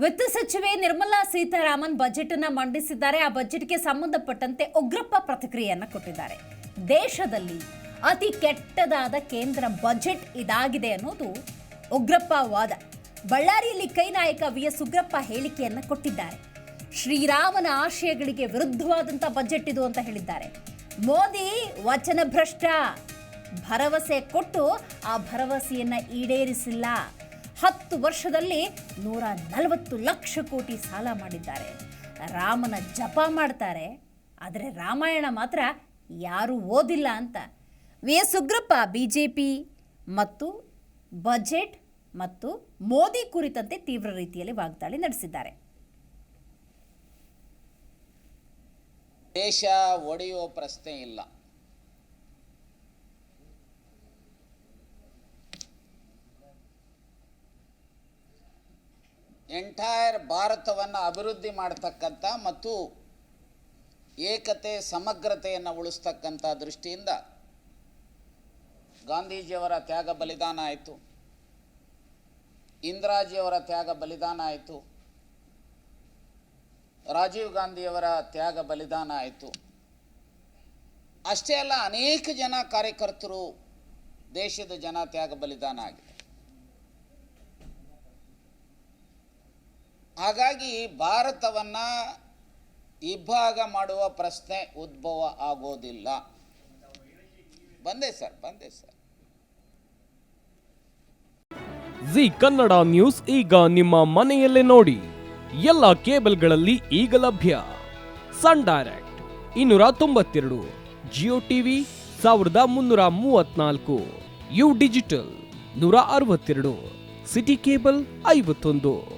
ವಿತ್ತ ಸಚಿವೆ ನಿರ್ಮಲಾ ಸೀತಾರಾಮನ್ ಬಜೆಟ್ ಅನ್ನ ಮಂಡಿಸಿದ್ದಾರೆ. ಆ ಬಜೆಟ್ಗೆ ಸಂಬಂಧಪಟ್ಟಂತೆ ಉಗ್ರಪ್ಪ ಪ್ರತಿಕ್ರಿಯೆಯನ್ನ ಕೊಟ್ಟಿದ್ದಾರೆ. ದೇಶದಲ್ಲಿ ಅತಿ ಕೆಟ್ಟದಾದ ಕೇಂದ್ರ ಬಜೆಟ್ ಇದಾಗಿದೆ ಅನ್ನೋದು ಉಗ್ರಪ್ಪ ವಾದ ಬಳ್ಳಾರಿಯಲ್ಲಿ ಕೈ ನಾಯಕ ವಿ ಎಸ್ ಉಗ್ರಪ್ಪ ಹೇಳಿಕೆಯನ್ನ ಕೊಟ್ಟಿದ್ದಾರೆ. ಶ್ರೀರಾಮನ ಆಶಯಗಳಿಗೆ ವಿರುದ್ಧವಾದಂಥ ಬಜೆಟ್ ಇದು ಅಂತ ಹೇಳಿದ್ದಾರೆ. ಮೋದಿ ವಚನ ಭ್ರಷ್ಟ ಭರವಸೆ ಕೊಟ್ಟು ಆ ಭರವಸೆಯನ್ನ ಈಡೇರಿಸಿಲ್ಲ. ಹತ್ತು ವರ್ಷದಲ್ಲಿ ನೂರ ನಲವತ್ತು ಲಕ್ಷ ಕೋಟಿ ಸಾಲ ಮಾಡಿದ್ದಾರೆ. ರಾಮನ ಜಪ ಮಾಡ್ತಾರೆ, ಆದರೆ ರಾಮಾಯಣ ಮಾತ್ರ ಯಾರೂ ಓದಿಲ್ಲ ಅಂತ. V. S. Ugrappa B J P ಮತ್ತು ಬಜೆಟ್ ಮತ್ತು ಮೋದಿ ಕುರಿತಂತೆ ತೀವ್ರ ರೀತಿಯಲ್ಲಿ ವಾಗ್ದಾಳಿ ನಡೆಸಿದ್ದಾರೆ. ದೇಶ ಒಡೆಯುವ ಪ್ರಶ್ನೆ ಇಲ್ಲ. ಎಂಟೈರ್ ಭಾರತವನ್ನು ಅಭಿವೃದ್ಧಿ ಮಾಡತಕ್ಕಂಥ ಮತ್ತು ಏಕತೆ, ಸಮಗ್ರತೆಯನ್ನು ಉಳಿಸ್ತಕ್ಕಂಥ ದೃಷ್ಟಿಯಿಂದ ಗಾಂಧೀಜಿಯವರ ತ್ಯಾಗ ಬಲಿದಾನ ಆಯಿತು. ಇಂದಿರಾಜಿಯವರ ತ್ಯಾಗ ಬಲಿದಾನ ಆಯಿತು. ರಾಜೀವ್ ಗಾಂಧಿಯವರ ತ್ಯಾಗ ಬಲಿದಾನ ಆಯಿತು. ಅಷ್ಟೇ ಅಲ್ಲ, ಅನೇಕ ಜನ ಕಾರ್ಯಕರ್ತರು ದೇಶದ ಜನ ತ್ಯಾಗ ಬಲಿದಾನ ಆಗಿದೆ ಹಾಗಾಗಿ ಭಾರತವನ್ನು ಇಬ್ಬಾಗ ಮಾಡುವ ಪ್ರಶ್ನೆ ಉದ್ಭವ ಆಗೋದಿಲ್ಲ. ಬಂದೆ ಸರ್ ಬಂದೆ ಸರ್. ಜಿ ಕನ್ನಡ ನ್ಯೂಸ್ ಈಗ ನಿಮ್ಮ ಮನೆಯಲ್ಲೇ ನೋಡಿ. ಎಲ್ಲ ಕೇಬಲ್ಗಳಲ್ಲಿ ಈಗ ಲಭ್ಯ. ಸನ್ ಡೈರೆಕ್ಟ್ ಇನ್ನೂರ ತೊಂಬತ್ತೆರಡು, ಜಿಯೋ ಟಿವಿ ಸಾವಿರದ ಮುನ್ನೂರ ಮೂವತ್ನಾಲ್ಕು ಯು ಡಿಜಿಟಲ್ ನೂರ ಅರವತ್ತೆರಡು, ಸಿಟಿ ಕೇಬಲ್ ಐವತ್ತೊಂದು.